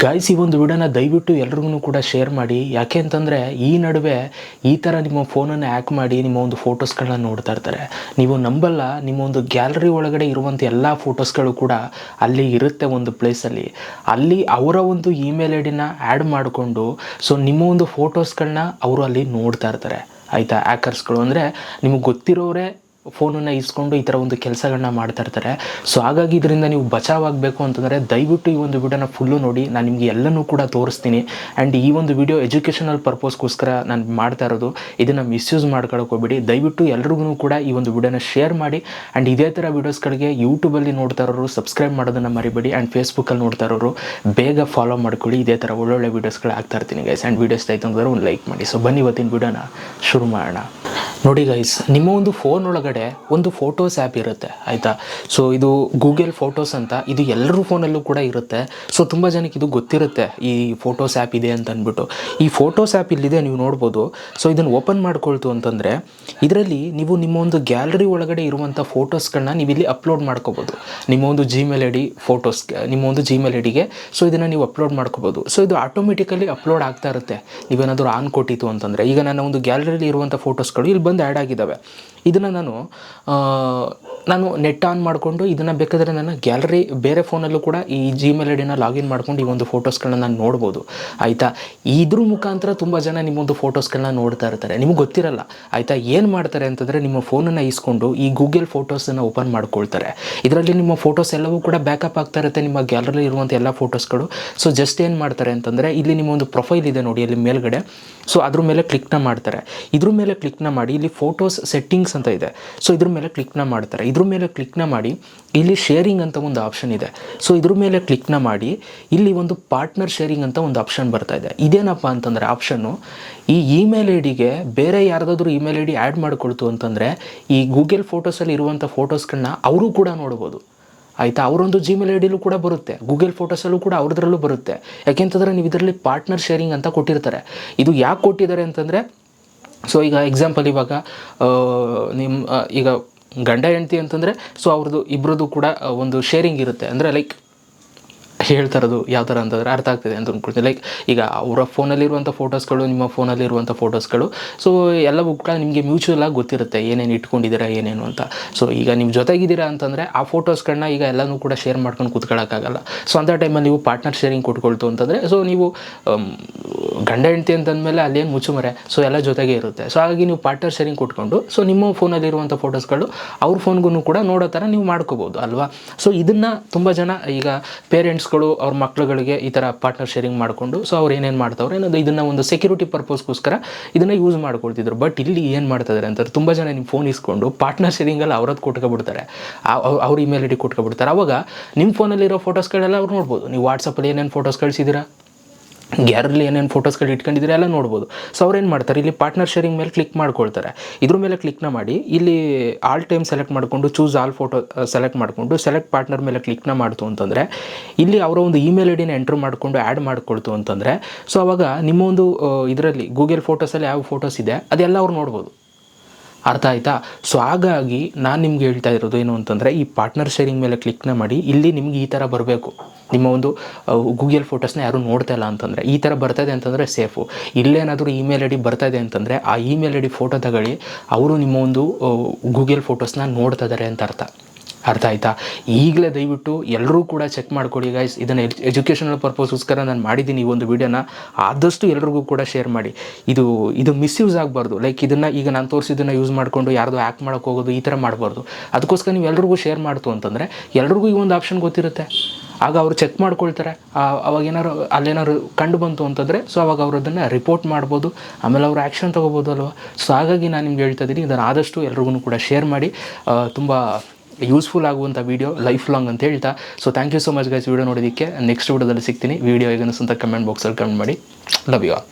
Guys ಈ ಒಂದು ವಿಡಿಯೋನ ದಯವಿಟ್ಟು ಎಲ್ರಿಗೂ ಕೂಡ ಶೇರ್ ಮಾಡಿ. ಯಾಕೆ ಅಂತಂದರೆ ಈ ನಡುವೆ ಈ ಥರ ನಿಮ್ಮ ಫೋನನ್ನು ಹ್ಯಾಕ್ ಮಾಡಿ ನಿಮ್ಮ ಒಂದು ಫೋಟೋಸ್ಗಳನ್ನ ನೋಡ್ತಾ ಇರ್ತಾರೆ. ನೀವು ನಂಬಲ್ಲ, ನಿಮ್ಮ ಒಂದು ಗ್ಯಾಲರಿ ಒಳಗಡೆ ಇರುವಂಥ ಎಲ್ಲ ಫೋಟೋಸ್ಗಳು ಕೂಡ ಅಲ್ಲಿ ಇರುತ್ತೆ ಒಂದು ಪ್ಲೇಸಲ್ಲಿ ಅಲ್ಲಿ. ಅವರ ಒಂದು ಇಮೇಲ್ ಐ ಡಿನ ಆ್ಯಡ್ ಮಾಡಿಕೊಂಡು ಸೊ ನಿಮ್ಮ ಒಂದು ಫೋಟೋಸ್ಗಳನ್ನ ಅವರು ಅಲ್ಲಿ ನೋಡ್ತಾ ಇರ್ತಾರೆ. ಆಯಿತಾ? ಹ್ಯಾಕರ್ಸ್ಗಳು ಅಂದರೆ ನಿಮಗೆ ಗೊತ್ತಿರೋರೇ ಫೋನನ್ನು ಇಸ್ಕೊಂಡು ಈ ಥರ ಒಂದು ಕೆಲಸಗಳನ್ನ ಮಾಡ್ತಾ ಇರ್ತಾರೆ. ಸೊ ಹಾಗಾಗಿ ಇದರಿಂದ ನೀವು ಬಚಾವಾಗಬೇಕು ಅಂತಂದರೆ ದಯವಿಟ್ಟು ಈ ಒಂದು ವಿಡಿಯೋನ ಫುಲ್ಲು ನೋಡಿ. ನಾನು ನಿಮಗೆ ಎಲ್ಲನೂ ಕೂಡ ತೋರಿಸ್ತೀನಿ. ಆ್ಯಂಡ್ ಈ ಒಂದು ವಿಡಿಯೋ ಎಜುಕೇಷನಲ್ ಪರ್ಪಸ್ಗೋಸ್ಕರ ನಾನು ಮಾಡ್ತಾ ಇರೋದು. ಇದನ್ನು ಮಿಸ್ಯೂಸ್ ಹೋಗ್ಬೇಡಿ. ದಯವಿಟ್ಟು ಎಲ್ರಿಗೂ ಕೂಡ ಈ ಒಂದು ವಿಡಿಯೋನ ಶೇರ್ ಮಾಡಿ. ಆ್ಯಂಡ್ ಇದೇ ಥರ ವಿಡಿಯೋಸ್ಗಳಿಗೆ ಯೂಟ್ಯೂಬಲ್ಲಿ ನೋಡ್ತಾ ಇರೋರು ಸಬ್ಸ್ಕ್ರೈಬ್ ಮಾಡೋದನ್ನು ಮರಿಬೇಡಿ. ಆ್ಯಂಡ್ ಫೇಸ್ಬುಕ್ಕಲ್ಲಿ ನೋಡ್ತಾ ಇರೋರು ಬೇಗ ಫಾಲೋ ಮಾಡ್ಕೊಳ್ಳಿ. ಇದೇ ಥರ ಒಳ್ಳೊಳ್ಳೆ ವೀಡಿಯೋಸ್ಗಳು ಆಗ್ತಾ ಇರ್ತೀನಿ ಗೈಸ್ ಆ್ಯಂಡ್ ವೀಡಿಯೋಸ್ ಆಯ್ತು ಅಂತಂದ್ರೆ ಒಂದು ಲೈಕ್ ಮಾಡಿ. ಸೊ ಬನ್ನಿ ಇವತ್ತಿನ ವಿಡಿಯೋನ ಶುರು ಮಾಡೋಣ. ನೋಡಿ ಗೈಸ್ ನಿಮ್ಮ ಒಂದು ಫೋನ್ ಒಳಗಡೆ ಒಂದು ಫೋಟೋಸ್ ಆ್ಯಪ್ ಇರುತ್ತೆ, ಆಯಿತಾ? ಸೊ ಇದು ಗೂಗಲ್ ಫೋಟೋಸ್ ಅಂತ, ಇದು ಎಲ್ಲರೂ ಫೋನಲ್ಲೂ ಕೂಡ ಇರುತ್ತೆ. ಸೊ ತುಂಬ ಜನಕ್ಕೆ ಇದು ಗೊತ್ತಿರುತ್ತೆ, ಈ ಫೋಟೋಸ್ ಆ್ಯಪ್ ಇದೆ ಅಂತ ಅಂದ್ಬಿಟ್ಟು. ಈ ಫೋಟೋಸ್ ಆ್ಯಪ್ ಇಲ್ಲಿದೆ, ನೀವು ನೋಡ್ಬೋದು. ಸೊ ಇದನ್ನು ಓಪನ್ ಮಾಡ್ಕೊಳ್ತು ಅಂತಂದರೆ, ಇದರಲ್ಲಿ ನೀವು ನಿಮ್ಮ ಒಂದು ಗ್ಯಾಲರಿ ಒಳಗಡೆ ಇರುವಂಥ ಫೋಟೋಸ್ಗಳನ್ನ ನೀವು ಇಲ್ಲಿ ಅಪ್ಲೋಡ್ ಮಾಡ್ಕೋಬೋದು. ನಿಮ್ಮ ಒಂದು ಜಿಮೇಲ್ ಐ ಡಿ ಫೋಟೋಸ್ಗೆ ನಿಮ್ಮ ಒಂದು ಜಿಮೇಲ್ ಐ ಡಿಗೆ ಸೊ ಇದನ್ನು ನೀವು ಅಪ್ಲೋಡ್ ಮಾಡ್ಕೋಬೋದು. ಸೊ ಇದು ಆಟೋಮೆಟಿಕಲಿ ಅಪ್ಲೋಡ್ ಆಗ್ತಾ ಇರುತ್ತೆ. ನೀವೇನಾದರೂ ಆನ್ ಕೊಟ್ಟಿತ್ತು ಅಂತಂದರೆ, ಈಗ ನನ್ನ ಒಂದು ಗ್ಯಾಲರಿಲಿ ಇರುವಂಥ ಫೋಟೋಸ್ಗಳು ಇಲ್ಲಿ ಬಂದು ಆ್ಯಡ್ ಆಗಿದ್ದಾವೆ. ಇದನ್ನು ನಾನು ನಾನು ನೆಟ್ ಆನ್ ಮಾಡಿಕೊಂಡು ಇದನ್ನು ಬೇಕಾದರೆ ನನ್ನ ಗ್ಯಾಲರಿ ಬೇರೆ ಫೋನಲ್ಲೂ ಕೂಡ ಈ ಜಿಮೇಲ್ ಐ ಡಿನ ಲಾಗಿನ್ ಮಾಡ್ಕೊಂಡು ಈ ಒಂದು ಫೋಟೋಸ್ಗಳನ್ನ ನಾನು ನೋಡ್ಬೋದು. ಆಯಿತಾ? ಇದ್ರ ಮುಖಾಂತರ ತುಂಬ ಜನ ನಿಮ್ಮೊಂದು ಫೋಟೋಸ್ಗಳನ್ನ ನೋಡ್ತಾ ಇರ್ತಾರೆ. ನಿಮಗೆ ಗೊತ್ತಿರಲ್ಲ. ಆಯಿತಾ? ಏನು ಮಾಡ್ತಾರೆ ಅಂತಂದರೆ ನಿಮ್ಮ ಫೋನನ್ನು ಇಸ್ಕೊಂಡು ಈ ಗೂಗಲ್ ಫೋಟೋಸನ್ನು ಓಪನ್ ಮಾಡ್ಕೊಳ್ತಾರೆ. ಇದರಲ್ಲಿ ನಿಮ್ಮ ಫೋಟೋಸ್ ಎಲ್ಲವೂ ಕೂಡ ಬ್ಯಾಕಪ್ ಆಗ್ತಾ ಇರುತ್ತೆ ನಿಮ್ಮ ಗ್ಯಾಲರಿ ಇರುವಂಥ ಎಲ್ಲ ಫೋಟೋಸ್ಗಳು ಸೊ ಜಸ್ಟ್ ಏನು ಮಾಡ್ತಾರೆ ಅಂತಂದರೆ ಇಲ್ಲಿ ನಿಮ್ಮ ಒಂದು ಪ್ರೊಫೈಲ್ ಇದೆ ನೋಡಿ ಅಲ್ಲಿ ಮೇಲ್ಗಡೆ. ಸೊ ಅದ್ರ ಮೇಲೆ ಕ್ಲಿಕ್ನ ಮಾಡ್ತಾರೆ. ಇದ್ರ ಮೇಲೆ ಕ್ಲಿಕ್ನ ಮಾಡಿ ಇಲ್ಲಿ ಫೋಟೋಸ್ ಸೆಟ್ಟಿಂಗ್ಸ್ ಅಂತ ಇದೆ. ಸೊ ಇದ್ರ ಮೇಲೆ ಕ್ಲಿಕ್ನ ಮಾಡ್ತಾರೆ. ಇದ್ರ ಮೇಲೆ ಕ್ಲಿಕ್ನ ಮಾಡಿ ಇಲ್ಲಿ ಶೇರಿಂಗ್ ಅಂತ ಒಂದು ಆಪ್ಷನ್ ಇದೆ. ಸೊ ಇದ್ರ ಮೇಲೆ ಕ್ಲಿಕ್ನ ಮಾಡಿ ಇಲ್ಲಿ ಒಂದು ಪಾರ್ಟ್ನರ್ ಶೇರಿಂಗ್ ಅಂತ ಒಂದು ಆಪ್ಷನ್ ಬರ್ತಾ ಇದೆ. ಇದೇನಪ್ಪ ಅಂತಂದರೆ ಆಪ್ಷನ್ನು ಈ ಇಮೇಲ್ ಐ ಡಿಗೆ ಬೇರೆ ಯಾರ್ದಾದ್ರೂ ಇಮೇಲ್ ಐ ಡಿ ಆ್ಯಡ್ ಮಾಡಿಕೊಳ್ತು ಅಂತಂದರೆ ಈ ಗೂಗಲ್ ಫೋಟೋಸಲ್ಲಿ ಇರುವಂಥ ಫೋಟೋಸ್ಗಳನ್ನ ಅವರು ಕೂಡ ನೋಡ್ಬೋದು. ಆಯಿತಾ? ಅವರೊಂದು ಜಿಮೇಲ್ ಐ ಡಿಲೂ ಕೂಡ ಬರುತ್ತೆ. ಗೂಗಲ್ ಫೋಟೋಸಲ್ಲೂ ಕೂಡ ಅವ್ರದ್ರಲ್ಲೂ ಬರುತ್ತೆ. ಯಾಕೆಂತಂದರೆ ನೀವು ಇದರಲ್ಲಿ ಪಾರ್ಟ್ನರ್ ಶೇರಿಂಗ್ ಅಂತ ಕೊಟ್ಟಿರ್ತಾರೆ. ಇದು ಯಾಕೆ ಕೊಟ್ಟಿದ್ದಾರೆ ಅಂತಂದರೆ ಸೊ ಈಗ ಎಕ್ಸಾಂಪಲ್ ಇವಾಗ ನಿಮ್ಮ ಈಗ ಗಂಡ ಹೆಂಡತಿ ಅಂತಂದರೆ ಸೊ ಅವ್ರದ್ದು ಇಬ್ಬರದ್ದು ಕೂಡ ಒಂದು ಶೇರಿಂಗ್ ಇರುತ್ತೆ. ಅಂದರೆ ಲೈಕ್ ಹೇಳ್ತಾ ಇರೋದು ಯಾವ ಥರ ಅಂತಂದರೆ ಅರ್ಥ ಆಗ್ತಿದೆ ಅಂತ ಅಂದ್ಕೊಳ್ತೀನಿ ಲೈಕ್ ಈಗ ಅವರ ಫೋನಲ್ಲಿರುವಂಥ ಫೋಟೋಸ್ಗಳು, ನಿಮ್ಮ ಫೋನಲ್ಲಿರುವಂಥ ಫೋಟೋಸ್ಗಳು. ಸೊ ಎಲ್ಲವೂ ಕೂಡ ನಿಮಗೆ ಮ್ಯೂಚುವಲ್ ಆಗಿ ಗೊತ್ತಿರುತ್ತೆ ಏನೇನು ಇಟ್ಕೊಂಡಿದ್ದೀರಾ, ಏನೇನು ಅಂತ. ಸೊ ಈಗ ನಿಮ್ಮ ಜೊತೆಗಿದ್ದೀರಾ ಅಂತಂದರೆ ಆ ಫೋಟೋಸ್ಗಳನ್ನ ಈಗ ಎಲ್ಲನೂ ಕೂಡ ಶೇರ್ ಮಾಡ್ಕೊಂಡು ಕೂತ್ಕೊಳ್ಳೋಕ್ಕಾಗಲ್ಲ ಸೊ ಅಂಥ ಟೈಮಲ್ಲಿ ನೀವು ಪಾರ್ಟ್ನರ್ ಶೇರಿಂಗ್ ಕೊಟ್ಕೊಳ್ತು ಅಂತಂದರೆ ಸೊ ನೀವು ಗಂಡ ಹೆಂಡ್ತಿ ಅಂತಂದಮೇಲೆ ಅಲ್ಲೇನು ಮುಚ್ಚುಮರೆ. ಸೊ ಎಲ್ಲ ಜೊತೆಗೆ ಇರುತ್ತೆ. ಸೊ ಹಾಗಾಗಿ ನೀವು ಪಾರ್ಟ್ನರ್ ಶೇರಿಂಗ್ ಕೊಟ್ಕೊಂಡು ಸೊ ನಿಮ್ಮ ಫೋನಲ್ಲಿರುವಂಥ ಫೋಟೋಸ್ಗಳು ಅವ್ರ ಫೋನ್ಗೂ ಕೂಡ ನೋಡೋ ಥರ ನೀವು ಮಾಡ್ಕೋಬೋದು, ಅಲ್ವಾ? ಸೊ ಇದನ್ನು ತುಂಬ ಜನ ಈಗ ಪೇರೆಂಟ್ಸ್ಗಳು ಅವ್ರ ಮಕ್ಳುಗಳಿಗೆ ಈ ಥರ ಪಾರ್ಟ್ನರ್ ಶೇರಿಂಗ್ ಮಾಡಿಕೊಂಡು ಸೊ ಅವ್ರು ಏನೇನು ಮಾಡ್ತಾವ್ರೆ ಏನಂದ್ರೆ ಇದನ್ನು ಒಂದು ಸೆಕ್ಯೂರಿಟಿ ಪರ್ಪಸ್ಗೋಸ್ಕರ ಇದನ್ನು ಯೂಸ್ ಮಾಡ್ಕೊಳ್ತಿದ್ರು. ಬಟ್ ಇಲ್ಲಿ ಏನು ಮಾಡ್ತಿದ್ದಾರೆ ಅಂತಾರೆ ತುಂಬ ಜನ ನಿಮ್ಮ ಫೋನ್ ಇಸ್ಕೊಂಡು ಪಾರ್ಟ್ನರ್ ಶೇರಿಂಗಲ್ಲಿ ಅವ್ರದ್ದು ಕೊಟ್ಕೊಬಿಡ್ತಾರೆ. ಅವ್ರ ಇಮೇಲ್ ಐ ಡಿ ಕೊಟ್ಕೊಬಿಡ್ತಾರೆ. ಅವಾಗ ನಿಮ್ಮ ಫೋನಲ್ಲಿರೋ ಫೋಟೋಸ್ಗಳೆಲ್ಲ ಅವ್ರು ನೋಡ್ಬೋದು. ನೀವು ವಾಟ್ಸಪ್ಪಲ್ಲಿ ಏನೇನು ಫೋಟೋಸ್ ಕಳಿಸಿದ್ದೀರಾ? ಗ್ಯಾಲರಿಲಿ ಏನೇನು ಫೋಟೋಸ್ಗಳು ಇಟ್ಕೊಂಡಿದ್ರೆ ಎಲ್ಲ ನೋಡ್ಬೋದು. ಸೊ ಅವ್ರು ಏನು ಮಾಡ್ತಾರೆ, ಇಲ್ಲಿ ಪಾರ್ಟ್ನರ್ ಶೇರಿಂಗ್ ಮೇಲೆ ಕ್ಲಿಕ್ ಮಾಡ್ಕೊಳ್ತಾರೆ. ಇದ್ರ ಮೇಲೆ ಕ್ಲಿಕ್ನ ಮಾಡಿ, ಇಲ್ಲಿ ಆಲ್ ಟೈಮ್ ಸೆಲೆಕ್ಟ್ ಮಾಡಿಕೊಂಡು ಚೂಸ್ ಆಲ್ ಫೋಟೋ ಸೆಲೆಕ್ಟ್ ಮಾಡಿಕೊಂಡು ಸೆಲೆಕ್ಟ್ ಪಾರ್ಟ್ನರ್ ಮೇಲೆ ಕ್ಲಿಕ್ನ ಮಾಡ್ತು ಅಂತಂದರೆ, ಇಲ್ಲಿ ಅವರ ಒಂದು ಇಮೇಲ್ ಐ ಡಿನ ಎಂಟ್ರ್ ಮಾಡಿಕೊಂಡು ಆ್ಯಡ್ ಮಾಡ್ಕೊಳ್ತು ಅಂತಂದರೆ ಸೊ ಅವಾಗ ನಿಮ್ಮ ಒಂದು ಇದರಲ್ಲಿ ಗೂಗಲ್ ಫೋಟೋಸಲ್ಲಿ ಯಾವ ಫೋಟೋಸ್ ಇದೆ, ಅದೆಲ್ಲ ಅವ್ರು ನೋಡ್ಬೋದು. ಅರ್ಥ ಆಯಿತಾ? ಸೊ ಹಾಗಾಗಿ ನಾನು ನಿಮ್ಗೆ ಹೇಳ್ತಾ ಇರೋದು ಏನು ಅಂತಂದರೆ, ಈ ಪಾರ್ಟ್ನರ್ ಶೇರಿಂಗ್ ಮೇಲೆ ಕ್ಲಿಕ್ನ ಮಾಡಿ, ಇಲ್ಲಿ ನಿಮ್ಗೆ ಈ ಥರ ಬರಬೇಕು. ನಿಮ್ಮ ಒಂದು ಗೂಗಲ್ ಫೋಟೋಸ್ನ ಯಾರು ನೋಡ್ತಾ ಇಲ್ಲ ಅಂತಂದರೆ, ಈ ಥರ ಬರ್ತಾ ಇದೆ ಅಂತಂದರೆ ಸೇಫು ಇಲ್ಲೇನಾದರೂ ಇಮೇಲ್ ಐ ಡಿ ಬರ್ತಾ ಇದೆ ಅಂತಂದರೆ, ಆ ಇಮೇಲ್ ಐ ಡಿ ಫೋಟೋ ತಗೊಳ್ಳಿ, ಅವರು ನಿಮ್ಮ ಒಂದು ಗೂಗಲ್ ಫೋಟೋಸ್ನ ನೋಡ್ತಾ ಇದ್ದಾರೆ ಅಂತ ಅರ್ಥ. ಅರ್ಥ ಆಯ್ತಾ? ಈಗಲೇ ದಯವಿಟ್ಟು ಎಲ್ಲರೂ ಕೂಡ ಚೆಕ್ ಮಾಡ್ಕೊಡಿ ಗೈಸ್ ಇದನ್ನು ಎಜುಕೇಷನಲ್ ಪರ್ಪಸ್ಗೋಸ್ಕರ ನಾನು ಮಾಡಿದ್ದೀನಿ ಈ ಒಂದು ವಿಡಿಯೋನ ಆದಷ್ಟು ಎಲ್ರಿಗೂ ಕೂಡ ಶೇರ್ ಮಾಡಿ. ಇದು ಇದು ಮಿಸ್ಯೂಸ್ ಆಗಬಾರ್ದು. ಲೈಕ್ ಇದನ್ನು ಈಗ ನಾನು ತೋರಿಸಿದ್ದನ್ನು ಯೂಸ್ ಮಾಡಿಕೊಂಡು ಯಾರ್ದು ಆ್ಯಕ್ಟ್ ಮಾಡೋಕೆ ಹೋಗೋದು ಈ ಥರ ಮಾಡಬಾರ್ದು. ಅದಕ್ಕೋಸ್ಕರ ನೀವು ಎಲ್ರಿಗೂ ಶೇರ್ ಮಾಡ್ತು ಅಂತಂದರೆ ಎಲ್ರಿಗೂ ಈ ಒಂದು ಆಪ್ಷನ್ ಗೊತ್ತಿರುತ್ತೆ. ಆಗ ಅವರು ಚೆಕ್ ಮಾಡ್ಕೊಳ್ತಾರೆ. ಅವಾಗ ಏನಾರು ಅಲ್ಲೇನಾದ್ರು ಕಂಡು ಬಂತು ಅಂತಂದರೆ ಸೊ ಅವಾಗ ಅವರು ಅದನ್ನು ರಿಪೋರ್ಟ್ ಮಾಡ್ಬೋದು. ಆಮೇಲೆ ಅವರು ಆ್ಯಕ್ಷನ್ ತೊಗೋಬೋದು ಅಲ್ವಾ ಸೊ ಹಾಗಾಗಿ ನಾನು ನಿಮ್ಗೆ ಹೇಳ್ತಾ ಇದ್ದೀನಿ, ಇದನ್ನು ಆದಷ್ಟು ಎಲ್ರಿಗೂ ಕೂಡ ಶೇರ್ ಮಾಡಿ. ತುಂಬ ಯೂಸ್ಫುಲ್ ಆಗುವಂಥ ವೀಡಿಯೋ ಲೈಫ್ ಲಾಂಗ್ ಅಂತ ಹೇಳ್ತಾ. So thank you so much guys video ನೋಡೋದಕ್ಕೆ ನೆಕ್ಸ್ಟ್ ವೀಡಿಯೋದಲ್ಲಿ ಸಿಗ್ತೀನಿ. ವೀಡಿಯೋ ಹೇಗೆ ಅಂತ ಕಮೆಂಟ್ ಬಾಕ್ಸಲ್ಲಿ ಕಮೆಂಟ್ ಮಾಡಿ. Love you all